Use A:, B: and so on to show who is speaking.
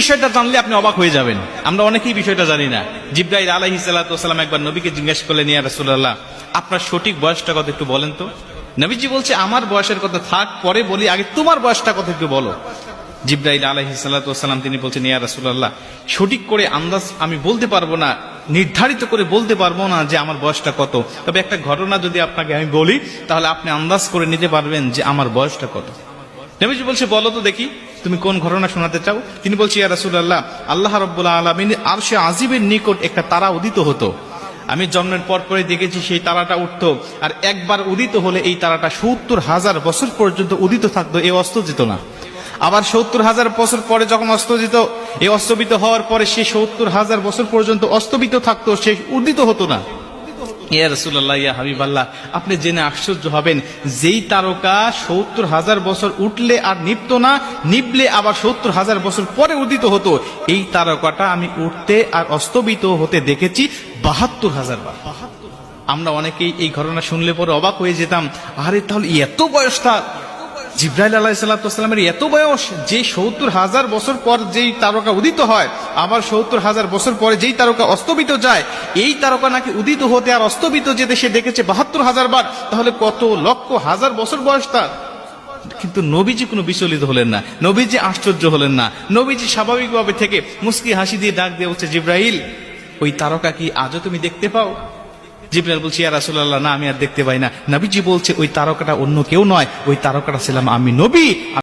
A: বিষয়টা জানলে আপনি অবাক হয়ে যাবেন। আমরা অনেকেই বিষয়টা জানি না। জিব্রাইল আলাহি সাল্লাম একবার নবীকে জিজ্ঞেস করলেন, ইয়া রাসূলুল্লাহ, আপনার সঠিক বয়সটা কত একটু বলেন তো? নবীজি বলছে, আমার বয়সের কথা থাক, পরে বলি, আগে তোমার বয়সটা কত একটু বলো। জিব্রাইল আলহি সাল্লাম তিনি বলছেন, ইয়া রাসূলুল্লাহ, সঠিক করে আন্দাজ আমি বলতে পারব না, নির্ধারিত করে বলতে পারব না যে আমার বয়সটা কত। তবে একটা ঘটনা যদি আপনাকে আমি বলি, তাহলে আপনি আন্দাজ করে নিতে পারবেন যে আমার বয়সটা কত। নবীজি বলছে, বলো তো দেখি। তুমি কোন ঘটনা শোনাতে চাও? তিনি বলছি, ইয়া রাসূলুল্লাহ, আল্লাহ রাব্বুল আলামিন সে আজিবের নিকট একটা তারা উদিত হতো। আমি জন্মের পর পরে দেখেছি সেই তারাটা উঠতো, আর একবার উদিত হলে এই তারাটা সত্তর হাজার বছর পর্যন্ত উদিত থাকতো, এ অস্ত যেত না। আবার সত্তর হাজার বছর পরে যখন অস্তজিত এই অস্তবিত হওয়ার পরে সে সত্তর হাজার বছর পর্যন্ত অস্তবিত থাকতো, সে উদিত হতো না। ইয়া হাবিবাল্লাহ, আপনি জেনে আশ্চর্য হবেন, যেই তারকা সত্তর হাজার বছর উঠলে আর নিপত না নিবলে আবার সত্তর হাজার বছর পরে উদিত হতো। এই তারকাটা আমি উঠতে আর অস্তবিত হতে দেখেছি বাহাত্তর হাজার বার। আমরা অনেকেই এই ঘটনা শুনলে পরে অবাক হয়ে যেতাম, আরে তাহলে এত বয়স তার? জিব্রাইল আলাহ সাল্লামের এত বয়স, যে সত্তর হাজার বছর পর যেই তারকা উদিত হয়, আবার সত্তর হাজার বছর পরে যেই তারকা অস্তবিত যায়, এই তারকা নাকি উদিত হতে আর অস্তবিত যেতে সে দেখেছে বাহাত্তর হাজার বার, তাহলে কত লক্ষ হাজার বছর বয়স তার? কিন্তু নবীজি কোনো বিচলিত হলেন না, নবীজি আশ্চর্য হলেন না, নবীজি স্বাভাবিকভাবে থেকে মুস্কি হাসি দিয়ে ডাক দিয়ে বলছে, জিব্রাইল, ওই তারকা কি আজও তুমি দেখতে পাও? জিব্রাইল বলছি, ইয়া রাসূলুল্লাহ, না, আমি আর দেখতে পাই না। নবীজি বলছে, ওই তারকাটা অন্য কেউ নয়, ওই তারকাটা ছিলাম আমি, নবী।